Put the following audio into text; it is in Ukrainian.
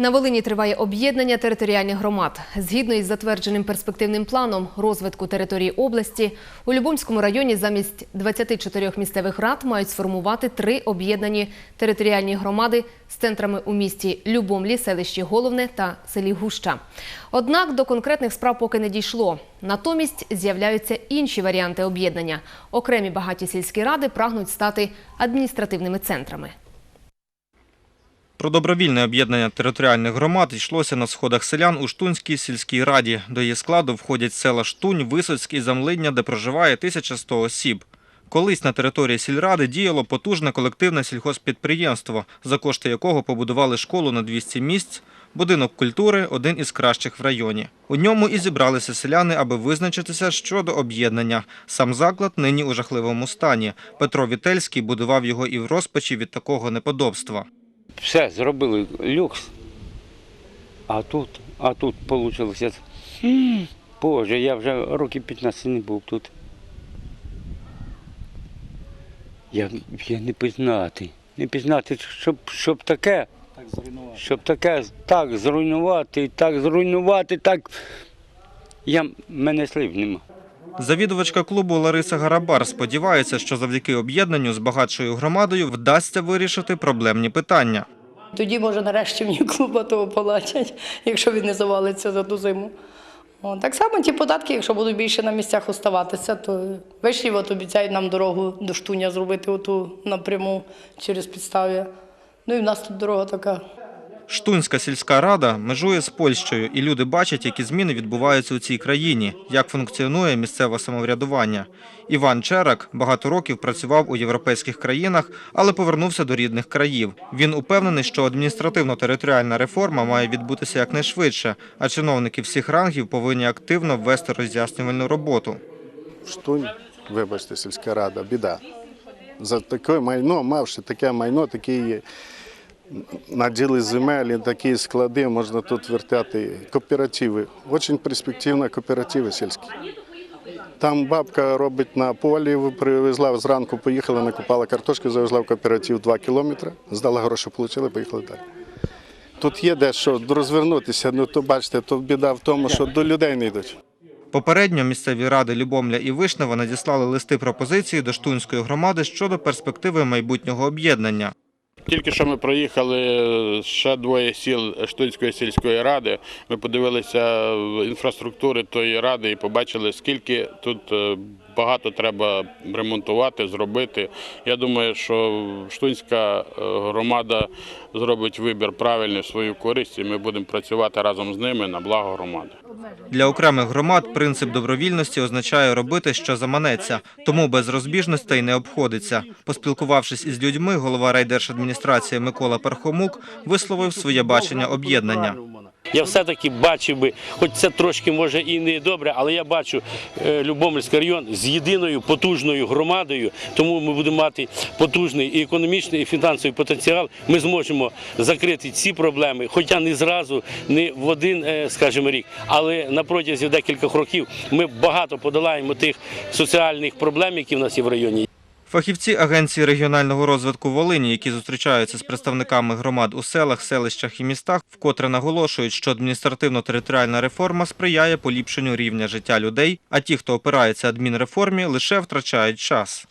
На Волині триває об'єднання територіальних громад. Згідно із затвердженим перспективним планом розвитку території області, у Любомському районі замість 24 місцевих рад мають сформувати три об'єднані територіальні громади з центрами у місті Любомлі, селищі Головне та селі Гуща. Однак до конкретних справ поки не дійшло. Натомість з'являються інші варіанти об'єднання. Окремі багаті сільські ради прагнуть стати адміністративними центрами. Про добровільне об'єднання територіальних громад йшлося на сходах селян у Штунській сільській раді. До її складу входять села Штунь, Висоцьк і Замлиння, де проживає 1100 осіб. Колись на території сільради діяло потужне колективне сільхозпідприємство, за кошти якого побудували школу на 200 місць, будинок культури – один із кращих в районі. У ньому і зібралися селяни, аби визначитися щодо об'єднання. Сам заклад нині у жахливому стані. Петро Вітельський будував його і в розпачі від такого неподобства. Все зробили люкс. А тут, а тут вийшло. Боже, я вже років 15 не був тут. Я, я не пізнати. Не пізнати, щоб, щоб таке. Щоб таке так зруйнувати, так зруйнувати, так. Я, мене слів нема. Завідувачка клубу Лариса Гарабар сподівається, що завдяки об'єднанню з багатшою громадою вдасться вирішити проблемні питання. Тоді, може, нарешті мені клуба того полачать, якщо він не завалиться за ту зиму. Так само ті податки, якщо будуть більше на місцях оставатися, то вишів от обіцяють нам дорогу до Штуня зробити оту напряму через підставі. Ну і в нас тут дорога така. Штунська сільська рада межує з Польщею, і люди бачать, які зміни відбуваються у цій країні, як функціонує місцеве самоврядування. Іван Черак багато років працював у європейських країнах, але повернувся до рідних країв. Він упевнений, що адміністративно-територіальна реформа має відбутися якнайшвидше, а чиновники всіх рангів повинні активно ввести роз'яснювальну роботу. Штунь, вибачте, сільська рада, біда. За таке майно, мавши таке майно, такі наділи земель, такі склади, можна тут вертати кооперативи. Дуже перспективна кооперативи сільські. Там бабка робить на полі, привезла зранку, поїхала, накопала картошки, завезла в кооператив 2 кілометри, здала гроші, отримали, поїхали далі. Тут є дещо розвернутися, ну то бачите, то біда в тому, що до людей не йдуть. Попередньо місцеві ради Любомля і Вишнева надіслали листи пропозиції до Штунської громади щодо перспективи майбутнього об'єднання. Тільки що ми проїхали ще двоє сіл Штунської сільської ради. Ми подивилися інфраструктури тої ради і побачили, скільки тут е, багато треба ремонтувати, зробити. Я думаю, що Штунська е, громада зробить вибір правильний в свою користь, і ми будемо працювати разом з ними на благо громади. Для окремих громад принцип добровільності означає робити, що заманеться, тому без розбіжностей не обходиться. Поспілкувавшись із людьми, голова райдержадміністрації Микола Пархомук висловив своє бачення об'єднання. Я все-таки бачив би, хоч це трошки може і не добре, але я бачу е, Любомльський район з єдиною потужною громадою, тому ми будемо мати потужний і економічний, і фінансовий потенціал. Ми зможемо закрити ці проблеми, хоча не зразу, не в один, е, скажімо, рік, але на протязі декількох років ми багато подолаємо тих соціальних проблем, які в нас є в районі. Фахівці Агенції регіонального розвитку Волині, які зустрічаються з представниками громад у селах, селищах і містах, вкотре наголошують, що адміністративно-територіальна реформа сприяє поліпшенню рівня життя людей, а ті, хто опирається адмінреформі, лише втрачають час.